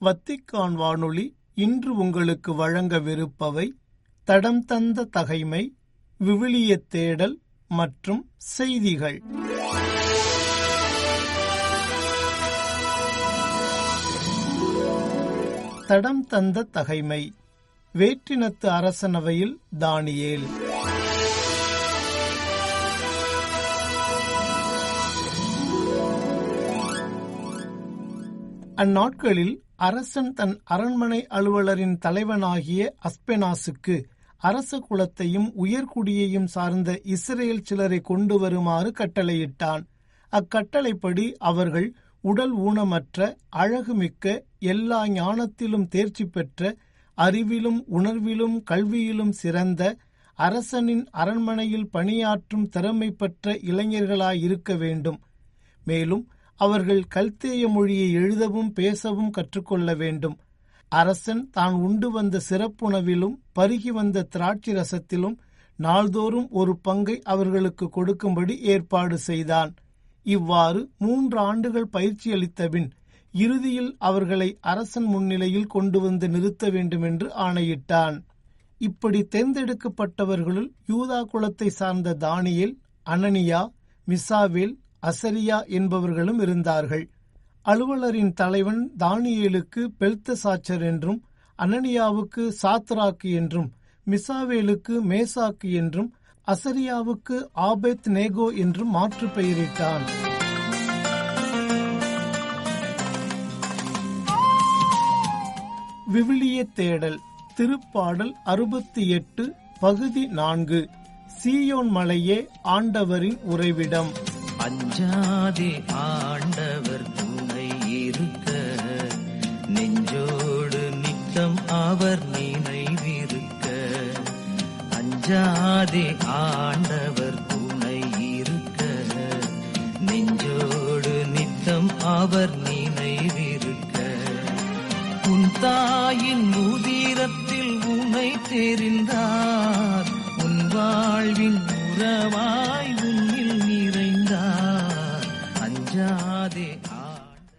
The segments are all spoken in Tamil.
வத்திக்கான் வானொலி இன்று உங்களுக்கு வழங்கவிருப்பவை தடம் தந்த தகைமை விவிலிய தேடல் மற்றும் செய்திகள். தடம் தந்த தகைமை வேற்றினத்து அரசனவையில் தானியேல். அந்நாட்களில் அரசன் தன் அரண்மனை அலுவலரின் தலைவனாகிய அஸ்பெனாசுக்கு அரச குலத்தையும் உயர்குடியையும் சார்ந்த இஸ்ரேல் சிலரை கொண்டு வருமாறு கட்டளையிட்டான். அக்கட்டளைப்படி அவர்கள் உடல் ஊனமற்ற அழகுமிக்க எல்லா ஞானத்திலும் தேர்ச்சி பெற்ற அறிவிலும் உணர்விலும் கல்வியிலும் சிறந்த அரசனின் அரண்மனையில் பணியாற்றும் திறமை பெற்ற இளைஞர்களாயிருக்க வேண்டும். மேலும் அவர்கள் கல்தேய மொழியை எழுதவும் பேசவும் கற்றுக்கொள்ள வேண்டும். அரசன் தான் உண்டு வந்த சிறப்புணவிலும் பருகி வந்த திராட்சை ரசத்திலும் நாள்தோறும் ஒரு பங்கை அவர்களுக்கு கொடுக்கும்படி ஏற்பாடு செய்தான். இவ்வாறு மூன்று ஆண்டுகள் பயிற்சி அளித்தபின் இறுதியில் அவர்களை அரசன் முன்னிலையில் கொண்டு வந்து நிறுத்த வேண்டும் என்று ஆணையிட்டான். இப்படி தேர்ந்தெடுக்கப்பட்டவர்களுள் யூதா குலத்தை சார்ந்த தானியல் அனனியா மிசாவேல் அசரியா என்பவர்களும் இருந்தார்கள். அலுவலரின் தலைவன் தானியேலுக்கு பெல்தசாச்சர் என்றும் அனனியாவுக்கு சாத்ராக்கு என்றும் மிசாவேலுக்கு மேசாக்கு என்றும் அசரியாவுக்கு ஆபெத் நேகோ என்றும் மாற்று பெயரிட்டான். விவிலிய தேடல் திருப்பாடல் அறுபத்தி எட்டு பகுதி நான்கு சீயோன் மலையே ஆண்டவரின் உறைவிடம். அஞ்சாதே ஆண்டவர் துணை இருக்க. நெஞ்சோடு நித்தம் அவர் நினைவிருக்க. அஞ்சாதே ஆண்டவர் துணை இருக்க. நெஞ்சோடு நித்தம் அவர் நினைவிருக்க. உன் தாயின் உதிரத்தில் உனை தெரிந்தார். உன் வாழ்வின் உறவாய்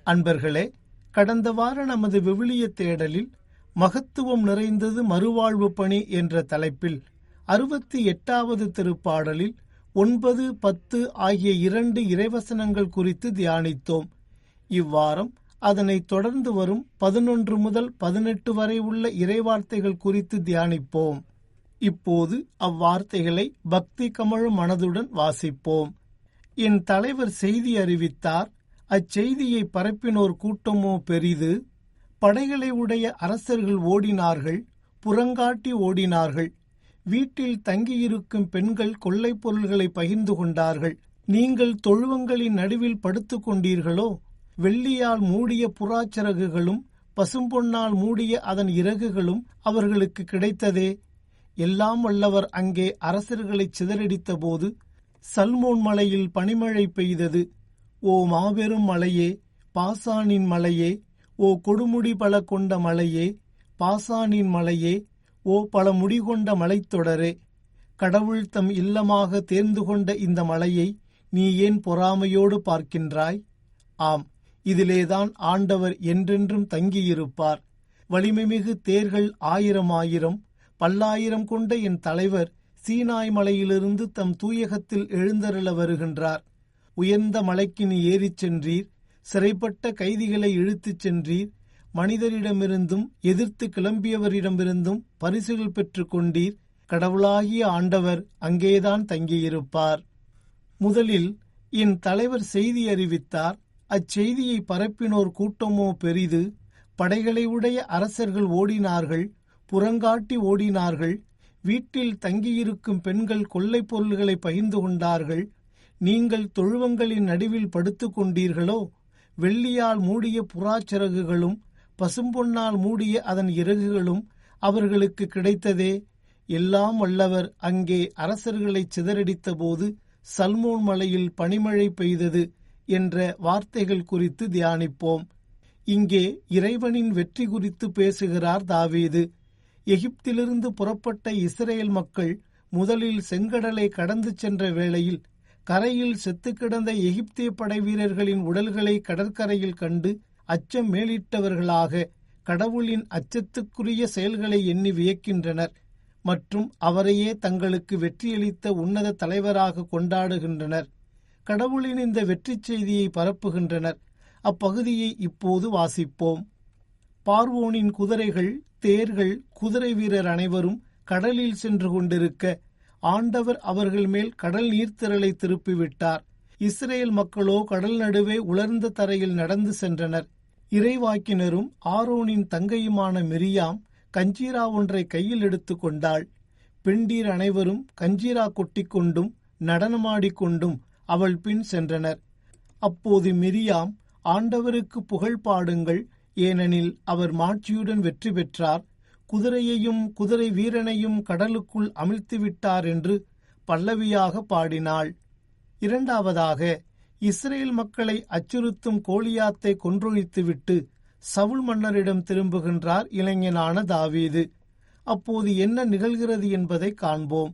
அன்பர்களே கடந்த வார நமது விவிலிய தேடலில் மகத்துவம் நிறைந்தது மறுவாழ்வு பணி என்ற தலைப்பில் அறுபத்தி எட்டாவது திருப்பாடலில் ஒன்பது பத்து ஆகிய இரண்டு இறைவசனங்கள் குறித்து தியானித்தோம். இவ்வாரம் அதனைத் தொடர்ந்து வரும் பதினொன்று முதல் பதினெட்டு வரை உள்ள இறைவார்த்தைகள் குறித்து தியானிப்போம். இப்போது அவ்வார்த்தைகளை பக்தி கமழும் மனதுடன் வாசிப்போம். என் தலைவர் செய்தி அறிவித்தார் அச்செய்தியை பரப்பினோர் கூட்டமோ பெரிது படைகளை உடைய அரசர்கள் ஓடினார்கள் புறங்காட்டி ஓடினார்கள். வீட்டில் தங்கியிருக்கும் பெண்கள் கொள்ளைப் பொருள்களை பகிர்ந்து கொண்டார்கள். நீங்கள் தொழுவங்களின் நடுவில் படுத்துக் கொண்டீர்களோ? வெள்ளியால் மூடிய புறாச்சிறகுகளும் பசும்பொன்னால் மூடிய அதன் இறகுகளும் அவர்களுக்கு கிடைத்ததே. எல்லாம் வல்லவர் அங்கே அரசர்களைச் சிதறடித்த போது சல்மோன் மலையில் பனிமழை பெய்தது. ஓ மாபெரும் மலையே பாசானின் மலையே ஓ கொடுமுடி பல கொண்ட மலையே பாசானின் மலையே ஓ பல முடிகொண்ட மலைத்தொடரே கடவுள் தம் இல்லமாக தேர்ந்து கொண்ட இந்த மலையை நீ ஏன் பொறாமையோடு பார்க்கின்றாய்? ஆம் இதிலேதான் ஆண்டவர் என்றென்றும் தங்கியிருப்பார். வலிமைமிகு தேர்கள் ஆயிரம் ஆயிரம் பல்லாயிரம் கொண்ட என் தலைவர் சீனாய் மலையிலிருந்து தம் தூயகத்தில் எழுந்தருள வருகின்றார். உயர்ந்த மலைக்கு நீ ஏறிச் சென்றீர் சிறைப்பட்ட கைதிகளை இழுத்துச் சென்றீர் மனிதரிடமிருந்தும் எதிர்த்து கிளம்பியவரிடமிருந்தும் பரிசுகள் பெற்றுக் கொண்டீர். கடவுளாகிய ஆண்டவர் அங்கேதான் தங்கியிருப்பார். முதலில் என் தலைவர் செய்தி அறிவித்தார். அச்செய்தியை பரப்பினோர் கூட்டமோ பெரிது. படைகளை உடைய அரசர்கள் ஓடினார்கள் புறங்காட்டி ஓடினார்கள். வீட்டில் தங்கியிருக்கும் பெண்கள் கொள்ளைப் பொருள்களை பகிர்ந்து கொண்டார்கள். நீங்கள் தொழுவங்களின் நடுவில் படுத்துக் கொண்டீர்களோ வெள்ளியால் மூடிய புறாச்சிறகுகளும் பசும்பொன்னால் மூடிய அதன் இறகுகளும் அவர்களுக்கு கிடைத்ததே. எல்லாம் வல்லவர் அங்கே அரசர்களை சிதறடித்த போது சல்மோன் மலையில் பனிமழை பெய்தது என்ற வார்த்தைகள் குறித்து தியானிப்போம். இங்கே இறைவனின் வெற்றி குறித்து பேசுகிறார் தாவீது. எகிப்திலிருந்து புறப்பட்ட இஸ்ரேல் மக்கள் முதலில் செங்கடலை கடந்து சென்ற வேளையில் கரையில் செத்து கிடந்த எகிப்திய படை வீரர்களின் உடல்களை கடற்கரையில் கண்டு அச்சம் மேலிட்டவர்களாக கடவுளின் அச்சத்துக்குரிய செயல்களை எண்ணி வியக்கின்றனர் மற்றும் அவரையே தங்களுக்கு வெற்றியளித்த உன்னத தலைவராக கொண்டாடுகின்றனர். கடவுளின் இந்த வெற்றி செய்தியை பரப்புகின்றனர். அப்பகுதியை இப்போது வாசிப்போம். பார்வோனின் குதிரைகள் தேர்கள் குதிரை வீரர் அனைவரும் கடலில் சென்று கொண்டிருக்க ஆண்டவர் அவர்கள் மேல் கடல் நீர்த்திரளை திருப்பிவிட்டார். இஸ்ரேல் மக்களோ கடல் நடுவே உலர்ந்த தரையில் நடந்து சென்றனர். இறைவாக்கினரும் ஆரோனின் தங்கையுமான மிரியாம் கஞ்சீரா ஒன்றை கையில் எடுத்துக் கொண்டாள். பெண்டீர் அனைவரும் கஞ்சீரா கொட்டிக்கொண்டும் நடனமாடிக்கொண்டும் அவள் பின் சென்றனர். அப்போது மிரியாம் ஆண்டவருக்கு புகழ் பாடுங்கள் ஏனெனில் அவர் மாட்சியுடன் வெற்றி பெற்றார். குதிரையையும் குதிரை வீரனையும் கடலுக்குள் அமிழ்த்திவிட்டார் என்று பல்லவியாக பாடினாள். இரண்டாவதாக இஸ்ரேல் மக்களை அச்சுறுத்தும் கோலியாத்தை கொன்றொழித்துவிட்டு சவுல் மன்னரிடம் திரும்புகின்றார் இளைஞனான தாவீது. அப்போது என்ன நிகழ்கிறது என்பதை காண்போம்.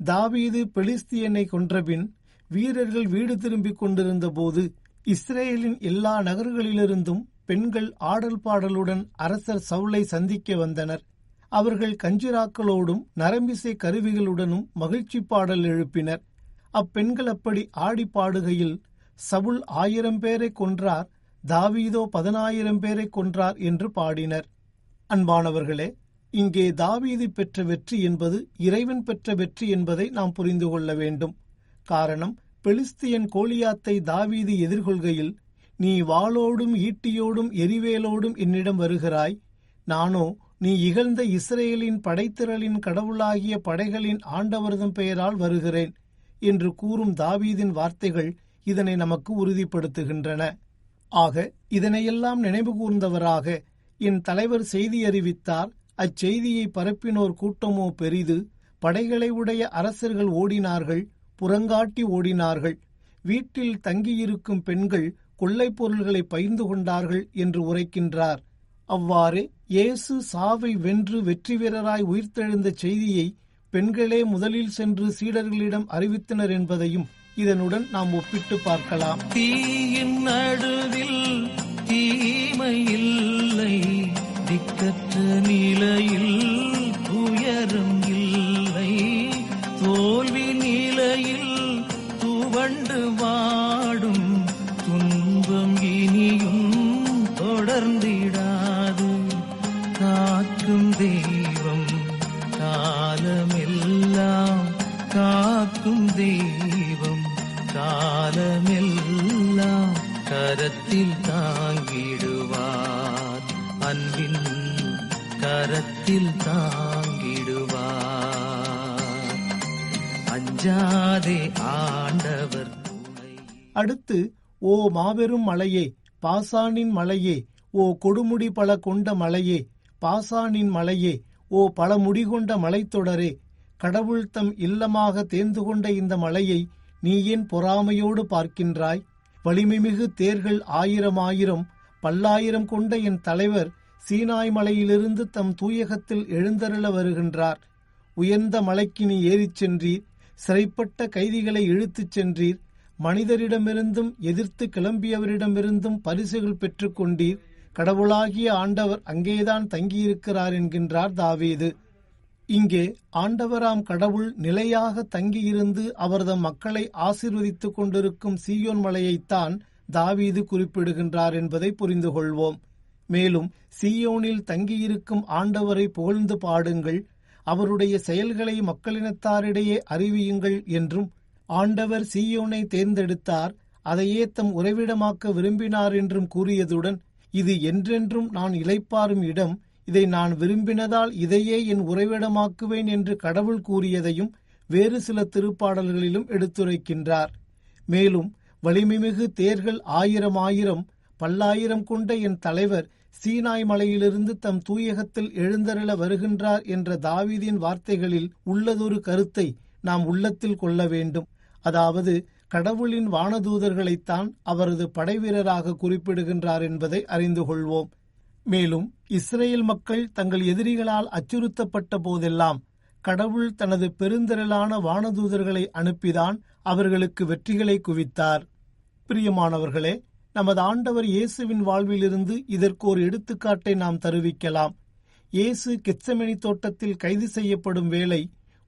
தாவீது பெலிஸ்தியனை கொன்றபின் வீரர்கள் வீடு திரும்பிக் கொண்டிருந்தபோது இஸ்ரேலின் எல்லா நகர்களிலிருந்தும் பெண்கள் ஆடல் பாடலுடன் அரசர் சவுளை சந்திக்க வந்தனர். அவர்கள் கஞ்சிராக்களோடும் நரம்பிசை கருவிகளுடனும் மகிழ்ச்சி பாடல் எழுப்பினர். அப்பெண்கள் அப்படி ஆடி பாடுகையில் சவுல் ஆயிரம் பேரை கொன்றார் தாவீதோ பதினாயிரம் பேரை கொன்றார் என்று பாடினர். அன்பானவர்களே இங்கே தாவீது பெற்ற வெற்றி என்பது இறைவன் பெற்ற வெற்றி என்பதை நாம் புரிந்து கொள்ள வேண்டும். காரணம் பெலிஸ்தியன் கோலியாத்தை தாவீது எதிர்கொள்கையில் நீ வாளோடும் ஈட்டியோடும் எரிவேலோடும் என்னிடம் வருகிறாய். நானோ நீ இகழ்ந்த இஸ்ரேலின் படைத்திரளின் கடவுளாகிய படைகளின் ஆண்டவர்தம் பெயரால் வருகிறேன் என்று கூறும் தாவீதின் வார்த்தைகள் இதனை நமக்கு உறுதிப்படுத்துகின்றன. ஆக இதனையெல்லாம் நினைவு கூர்ந்தவராக என் தலைவர் செய்தி அறிவித்தார். அச்செய்தியை பரப்பினோர் கூட்டமோ பெரிது படைகளை உடைய அரசர்கள் ஓடினார்கள் புறங்காட்டி ஓடினார்கள். வீட்டில் தங்கியிருக்கும் பெண்கள் கொள்ளைப் பொருள்களை பகிர்ந்து கொண்டார்கள் என்று உரைக்கின்றார். அவ்வாறு இயேசு சாவை வென்று வெற்றி வீரராய் உயிர்த்தெழுந்த செய்தியை பெண்களே முதலில் சென்று சீடர்களிடம் அறிவித்தனர் என்பதையும் இதனுடன் நாம் ஒப்பிட்டு பார்க்கலாம். தீயின் நடுவில் தீமையில்லை திக்கற்ற நிலையில் காக்கும் தெய்வம் காலமெல்லாம் கரத்தில் தாங்கிடுவார். அன்பின் கரத்தில் தாங்கிடுவார். அஞ்சாதே ஆண்டவர் அடுத்து ஓ மாபெரும் மலையே பாசானின் மலையே ஓ கொடுமுடி பல கொண்ட மலையே பாசானின் மலையே ஓ பல முடிகொண்ட மலைத்தொடரே கடவுள் தம் இல்லமாக தேர்ந்து கொண்ட இந்த மலையை நீ ஏன் பொறாமையோடு பார்க்கின்றாய்? வலிமைமிகு தேர்கள் ஆயிரம் ஆயிரம் பல்லாயிரம் கொண்ட என் தலைவர் சீனாய் மலையிலிருந்து தம் தூயகத்தில் எழுந்தருள வருகின்றார். உயர்ந்த மலைக்கு நீ ஏறிச் சென்றீர் சிறைப்பட்ட கைதிகளை இழுத்துச் சென்றீர் மனிதரிடமிருந்தும் எதிர்த்து கிளம்பியவரிடமிருந்தும் பரிசுகள் பெற்றுக்கொண்டீர். கடவுளாகிய ஆண்டவர் அங்கேதான் தங்கியிருக்கிறார் என்கின்றார் தாவீது. இங்கே ஆண்டவராம் கடவுள் நிலையாக தங்கியிருந்து அவர்தம் மக்களை ஆசீர்வதித்துக் கொண்டிருக்கும் சீயோன் மலையைத்தான் தாவீது குறிப்பிடுகின்றார் என்பதை புரிந்து கொள்வோம். மேலும் சீயோனில் தங்கியிருக்கும் ஆண்டவரை புகழ்ந்து பாடுங்கள். அவருடைய செயல்களை மக்களினத்தாரிடையே அறிவியுங்கள் என்றும் ஆண்டவர் சீயோனை தேர்ந்தெடுத்தார் அதையே தம் உறைவிடமாக்க விரும்பினார் என்றும் கூறியதுடன் இது என்றென்றும் நான் இழைப்பாரும் இடம் இதை நான் விரும்பினதால் இதையே என் உறைவிடமாக்குவேன் என்று கடவுள் கூறியதையும் வேறு சில திருப்பாடல்களிலும் எடுத்துரைக்கின்றார். மேலும் வலிமைமிகு தேர்கள் ஆயிரம் ஆயிரம் பல்லாயிரம் கொண்ட என் தலைவர் சீனாய் மலையிலிருந்து தம் தூயகத்தில் எழுந்தருள வருகின்றார் என்ற தாவீதின் வார்த்தைகளில் உள்ளதொரு கருத்தை நாம் உள்ளத்தில் கொள்ள வேண்டும். அதாவது கடவுளின் வானதூதர்களைத்தான் அவரது படைவீரராக குறிப்பிடுகின்றார் என்பதை அறிந்து கொள்வோம். மேலும் இஸ்ரேல் மக்கள் தங்கள் எதிரிகளால் அச்சுறுத்தப்பட்ட போதெல்லாம் கடவுள் தனது பெருந்திரளான வானதூதர்களை அனுப்பிதான் அவர்களுக்கு வெற்றிகளை குவித்தார். பிரியமானவர்களே நமது ஆண்டவர் இயேசுவின் வாழ்விலிருந்து இதற்கு ஒரு எடுத்துக்காட்டை நாம் தருவிக்கலாம். இயேசு கெச்சமெனி தோட்டத்தில் கைது செய்யப்படும் வேளை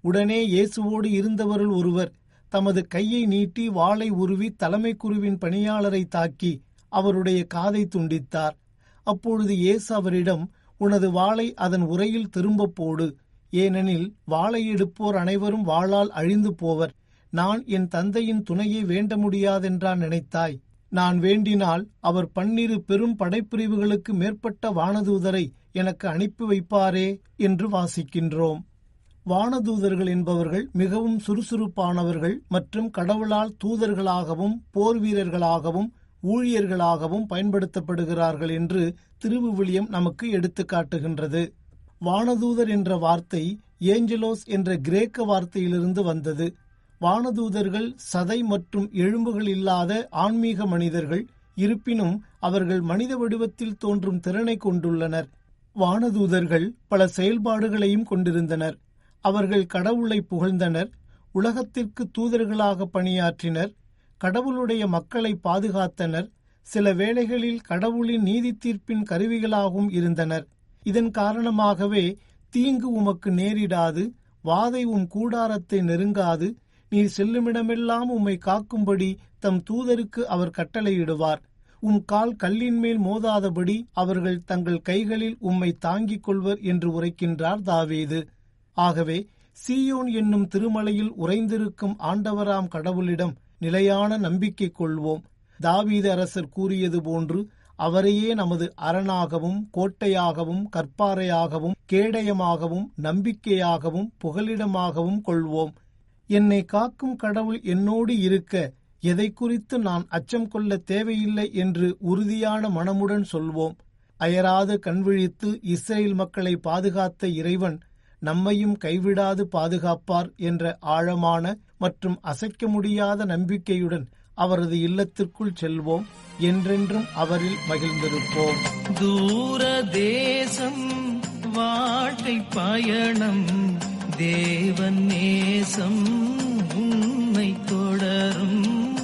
உடனே இயேசுவோடு இருந்தவருள் ஒருவர் தமது கையை நீட்டி வாளை உருவி தலைமை குருவின் பணியாளரை தாக்கி அவருடைய காதை துண்டித்தார். அப்பொழுது இயேசு அவரிடம் உனது வாளை அதன் உரையில் திரும்பப் போடு. ஏனெனில் வாளை எடுப்போர் அனைவரும் வாளால் அழிந்து போவர். நான் என் தந்தையின் துணையை வேண்ட முடியாதென்றான் நினைத்தாய். நான் வேண்டினால் அவர் பன்னிரு பெரும் படைப்பிரிவுகளுக்கு மேற்பட்ட வானதூதரை எனக்கு அனுப்பி வைப்பாரே என்று வாசிக்கின்றோம். வானதூதர்கள் என்பவர்கள் மிகவும் சுறுசுறுப்பானவர்கள் மற்றும் கடவுளால் தூதர்களாகவும் போர் வீரர்களாகவும் ஊழியர்களாகவும் பயன்படுத்தப்படுகிறார்கள் என்று திருவுவிலியம் நமக்கு எடுத்துக்காட்டுகின்றது வானதூதர் என்ற வார்த்தை ஏஞ்சலோஸ் என்ற கிரேக்க வார்த்தையிலிருந்து வந்தது. வானதூதர்கள் சதை மற்றும் எழும்புகள் இல்லாத ஆன்மீக மனிதர்கள் இருப்பினும் அவர்கள் மனித வடிவத்தில் தோன்றும் திறனை கொண்டுள்ளனர். வானதூதர்கள் பல செயல்பாடுகளையும் கொண்டிருந்தனர். அவர்கள் கடவுளை புகழ்ந்தனர் உலகத்திற்கு தூதர்களாக பணியாற்றினர் கடவுளுடைய மக்களை பாதுகாத்தனர். சில வேளைகளில் கடவுளின் நீதி தீர்ப்பின் கருவிகளாகவும் இருந்தனர். இதன் காரணமாகவே தீங்கு உமக்கு நேரிடாது வாதை உம் கூடாரத்தை நெருங்காது நீர் செல்லுமிடமெல்லாம் உம்மை காக்கும்படி தம் தூதருக்கு அவர் கட்டளையிடுவார். உம் கால் கல்லின் மேல் மோதாதபடி அவர்கள் தங்கள் கைகளில் உம்மை தாங்கிக் கொள்வர் என்று உரைக்கின்றார் தாவேது. ஆகவே சீயோன் என்னும் திருமலையில் உறைந்திருக்கும் ஆண்டவராம் கடவுளிடம் நிலையான நம்பிக்கை கொள்வோம். தாவீது அரசர் கூறியது போன்று அவரையே நமது அரணாகவும் கோட்டையாகவும் கற்பாறையாகவும் கேடயமாகவும் நம்பிக்கையாகவும் புகலிடமாகவும் கொள்வோம். என்னை காக்கும் கடவுள் என்னோடு இருக்க எதை குறித்து நான் அச்சம் கொள்ள தேவையில்லை என்று உறுதியான மனமுடன் சொல்வோம். அயராது கண்விழித்து இஸ்ரேல் மக்களை பாதுகாத்த இறைவன் நம்மையும் கைவிடாது பாதுகாப்பார் என்ற ஆழமான மற்றும் அசைக்க முடியாத நம்பிக்கையுடன் அவரது இல்லத்திற்குள் செல்வோம். என்றென்றும் அவரில் மகிழ்ந்திருப்போம். தூர தேசம் வாழ்க்கை பயணம் தேவன் நேசம் உண்மை தொடரும்.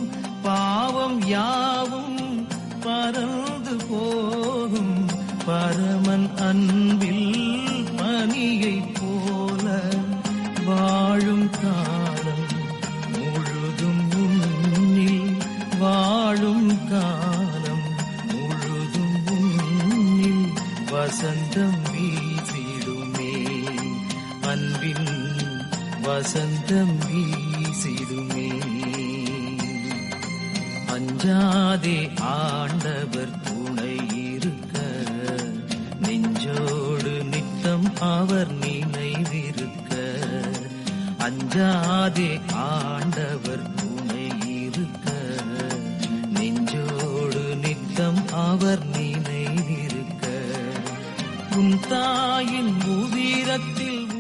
பாவம் யாவும் பறந்து போகும். பரமன் அன்பில் வசந்தம் வீசிடுமே. அஞ்சாதே ஆண்டவர் துணை இருக்க. நெஞ்சோடு நித்தம் அவர் நினைவிருக்க. அஞ்சாதே ஆண்டவர் துணை இருக்க. நெஞ்சோடு நித்தம் அவர் நினைவிருக்க. உன் தாயின் உதிரத்தில்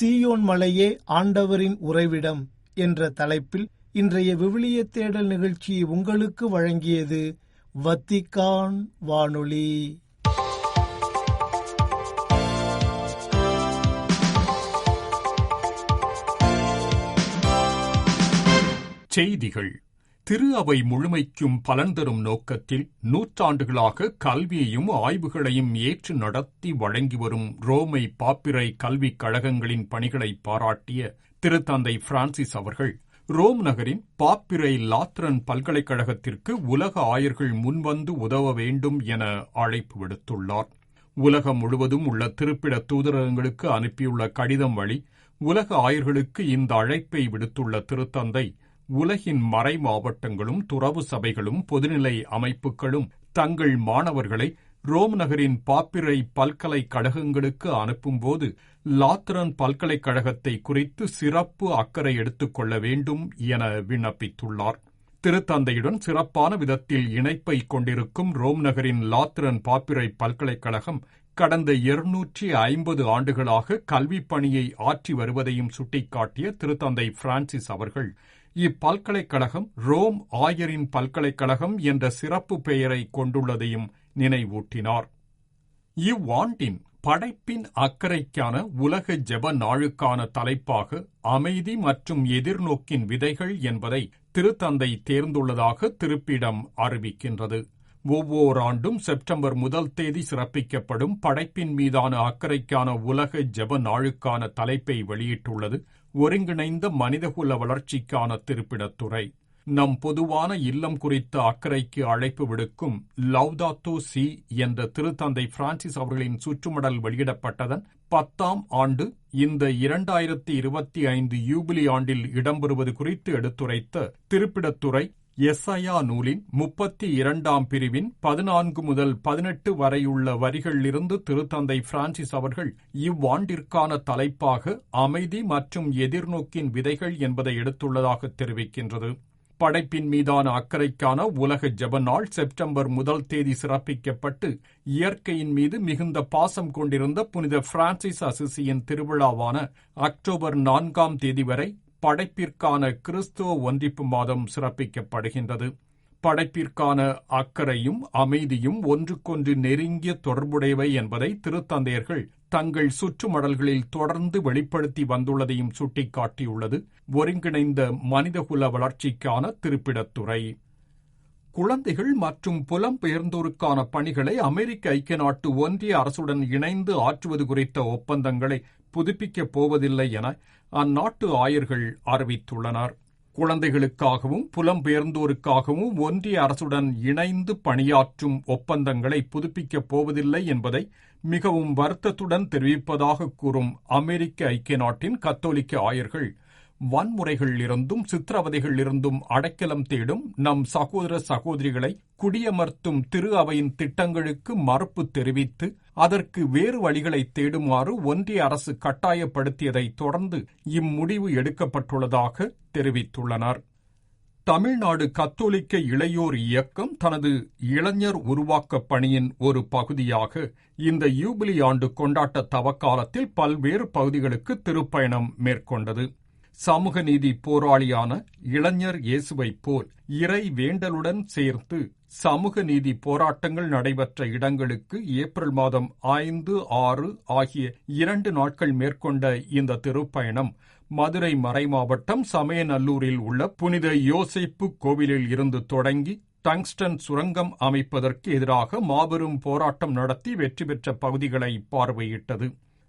சீயோன் மலையே ஆண்டவரின் உறைவிடம் என்ற தலைப்பில் இன்றைய விவிலிய தேடல் நிகழ்ச்சியை உங்களுக்கு வழங்கியது வத்திகான் வானொலி. செய்திகள். திரு அவை முழுமைக்கும் பலன் தரும் நோக்கத்தில் நூற்றாண்டுகளாக கல்வியையும் ஆய்வுகளையும் ஏற்று நடத்தி வழங்கி வரும் ரோமை பாப்பிரை கல்விக் கழகங்களின் பணிகளை பாராட்டிய திருத்தந்தை பிரான்சிஸ் அவர்கள் ரோம் நகரின் பாப்பிரை லாத்ரன் பல்கலைக்கழகத்திற்கு உலக ஆயர்கள் முன்வந்து உதவ வேண்டும் என அழைப்பு விடுத்துள்ளார். உலகம் முழுவதும் உள்ள திருப்பிட தூதரகங்களுக்கு அனுப்பியுள்ள கடிதம் வழி உலக ஆயர்களுக்கு இந்த அழைப்பை விடுத்துள்ள திருத்தந்தை உலகின் மறை மாவட்டங்களும் துறவு சபைகளும் பொதுநிலை அமைப்புகளும் தங்கள் மாணவர்களை ரோம் நகரின் பாப்பிரை பல்கலைக்கழகங்களுக்கு அனுப்பும்போது லாத்ரன் பல்கலைக்கழகத்தை குறித்து சிறப்பு அக்கறை எடுத்துக் கொள்ள வேண்டும் என விண்ணப்பித்துள்ளார். திருத்தந்தையுடன் சிறப்பான விதத்தில் இணைப்பை கொண்டிருக்கும் ரோம் நகரின் லாத்ரன் பாப்பிரை பல்கலைக்கழகம் கடந்த இருநூற்றி ஐம்பது ஆண்டுகளாக கல்விப் பணியை ஆற்றி வருவதையும் சுட்டிக்காட்டிய திருத்தந்தை பிரான்சிஸ் அவர்கள் இப்பல்கலைக்கழகம் ரோம் ஆயரின் பல்கலைக்கழகம் என்ற சிறப்பு பெயரை கொண்டுள்ளதையும் நினைவூட்டினார். இவ்வாண்டின் படைப்பின் அக்கறைக்கான உலக ஜெப நாளுக்கான தலைப்பாக அமைதி மற்றும் எதிர்நோக்கின் விதைகள் என்பதை திருத்தந்தை தேர்ந்துள்ளதாக திருப்பிடம் அறிவிக்கின்றது. ஒவ்வொரு ஆண்டும் செப்டம்பர் முதல் தேதி சிறப்பிக்கப்படும் படைப்பின் மீதான அக்கறைக்கான உலக ஜெப நாளுக்கான தலைப்பை வெளியிட்டுள்ளது. ஒருங்கிணைந்த மனிதகுல வளர்ச்சிக்கான திருப்பிடத்துறை. நம் பொதுவான இல்லம் குறித்த அக்கறைக்கு அழைப்பு விடுக்கும் லவ்தாத்தோ சி என்ற திருத்தந்தை பிரான்சிஸ் அவர்களின் சுற்றுமடல் வெளியிடப்பட்டதன் பத்தாம் ஆண்டு இந்த இரண்டாயிரத்தி இருபத்தி ஐந்து யூபிலி ஆண்டில் இடம்பெறுவது குறித்து எடுத்துரைத்த திருப்பிடத்துறை எஸ்ஐயா நூலின் முப்பத்தி இரண்டாம் பிரிவின் பதினான்கு முதல் பதினெட்டு வரையுள்ள வரிகளிலிருந்து திருத்தந்தை பிரான்சிஸ் அவர்கள் இவ்வாண்டிற்கான தலைப்பாக அமைதி மற்றும் எதிர்நோக்கின் விதைகள் என்பதை எடுத்துள்ளதாக தெரிவிக்கின்றது. படைப்பின் மீதான அக்கறைக்கான உலக ஜெப நாள் செப்டம்பர் முதல் தேதி சிறப்பிக்கப்பட்டு இயற்கையின் மீது மிகுந்த பாசம் கொண்டிருந்த புனித பிரான்சிஸ் அசிசியின் திருவிழாவான அக்டோபர் நான்காம் தேதி வரை படைப்பிற்கான கிறிஸ்துவ ஒன்றிப்பு மாதம் சிறப்பிக்கப்படுகின்றது. படைப்பிற்கான அக்கறையும் அமைதியும் ஒன்றுக்கொன்று நெருங்கிய தொடர்புடையவை என்பதை திருத்தந்தையர்கள் தங்கள் சுற்றுமடல்களில் தொடர்ந்து வெளிப்படுத்தி வந்துள்ளதையும் சுட்டிக்காட்டியுள்ளது. ஒருங்கிணைந்த மனிதகுல வளர்ச்சிக்கான திருப்பிடத்துறை. குழந்தைகள் மற்றும் புலம்பெயர்ந்தோருக்கான பணிகளை அமெரிக்க ஐக்கிய நாட்டு ஒன்றிய அரசுடன் இணைந்து ஆற்றுவது குறித்த ஒப்பந்தங்களை புதுப்பிக்கப் போவதில்லை என அந்நாட்டு ஆயர்கள் அறிவித்துள்ளனர். குழந்தைகளுக்காகவும் புலம்பெயர்ந்தோருக்காகவும் ஒன்றிய அரசுடன் இணைந்து பணியாற்றும் ஒப்பந்தங்களை புதுப்பிக்கப் போவதில்லை என்பதை மிகவும் வருத்தத்துடன் தெரிவிப்பதாக கூறும் அமெரிக்க ஐக்கிய நாட்டின் கத்தோலிக்க ஆயர்கள் வன்முறைகளிலிருந்தும் சித்திரவதைகளிலிருந்தும் அடைக்கலம் தேடும் நம் சகோதர சகோதரிகளை குடியமர்த்தும் திரு அவையின் திட்டங்களுக்கு மறுப்பு தெரிவித்து அதற்கு வேறு வழிகளை தேடுமாறு ஒன்றிய அரசு கட்டாயப்படுத்தியதை தொடர்ந்து இம்முடிவு எடுக்கப்பட்டுள்ளதாக தெரிவித்துள்ளனர். தமிழ்நாடு கத்தோலிக்க இளையோர் இயக்கம் தனது இளைஞர் உருவாக்கப் பணியின் ஒரு பகுதியாக இந்த யூபிலி ஆண்டு கொண்டாட்ட தவக்காலத்தில் பல்வேறு பகுதிகளுக்கு திருப்பயணம் மேற்கொண்டது. சமூக நீதி போராளியான இளைஞர் இயேசுவைப் போல் இறை வேண்டலுடன் சேர்த்து சமூக நீதி போராட்டங்கள் நடைபெற்ற இடங்களுக்கு ஏப்ரல் மாதம் ஐந்து ஆறு ஆகிய இரண்டு நாட்கள் மேற்கொண்ட இந்த திருப்பயணம் மதுரை மறைமாவட்டம் சமயநல்லூரில் உள்ள புனித யோசிப்பு கோவிலில் இருந்து தொடங்கி டங்ஸ்டன் சுரங்கம் அமைப்பதற்கு எதிராக மாபெரும் போராட்டம் நடத்தி வெற்றி பெற்ற பகுதிகளை பார்வையிட்டது.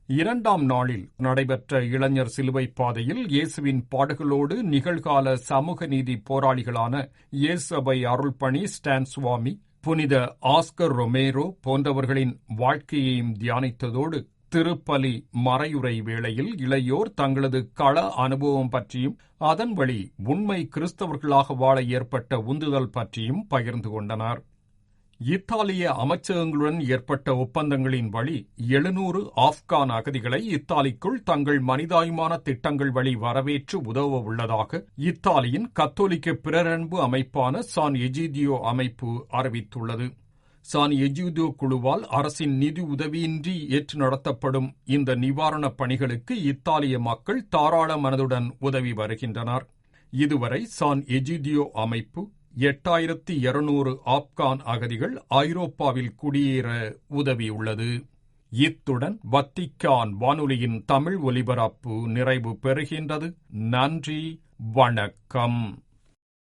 இரண்டாம் நாளில் நடைபெற்ற இளைஞர் சிலுவை பாதையில் இயேசுவின் பாடுகளோடு நிகழ்கால சமூக நீதி போராளிகளான இயேசபை அருள்பணி ஸ்டான் சுவாமி புனித ஆஸ்கர் ரொமேரோ போன்றவர்களின் வாழ்க்கையையும் தியானித்ததோடு திருப்பலி மறையுரை வேளையில் இளையோர் தங்களது கள அனுபவம் பற்றியும் அதன் வழி உண்மை கிறிஸ்தவர்களாக வாழ ஏற்பட்ட உந்துதல் பற்றியும் பகிர்ந்து கொண்டனர். இத்தாலிய அமைச்சகங்களுடன் ஏற்பட்ட ஒப்பந்தங்களின் வழி எழுநூறு ஆப்கான் அகதிகளை இத்தாலிக்குள் தங்கள் மனிதாயுமான திட்டங்கள் வழி வரவேற்று உதவ உள்ளதாக இத்தாலியின் கத்தோலிக்க பிறரன்பு அமைப்பான சான் எஜிதியோ அமைப்பு அறிவித்துள்ளது. சான் எஜிதியோ குழுவால் அரசின் நிதி உதவியின்றி ஏற்று நடத்தப்படும் இந்த நிவாரணப் பணிகளுக்கு இத்தாலிய மக்கள் தாராள மனதுடன் உதவி வருகின்றனர். இதுவரை சான் எஜிதியோ அமைப்பு எட்டாயிரத்தி இருநூறு ஆப்கான் அகதிகள் ஐரோப்பாவில் குடியேற உதவியுள்ளது. இத்துடன் வத்திக்கான் வானொலியின் தமிழ் ஒலிபரப்பு நிறைவு பெறுகின்றது. நன்றி வணக்கம்.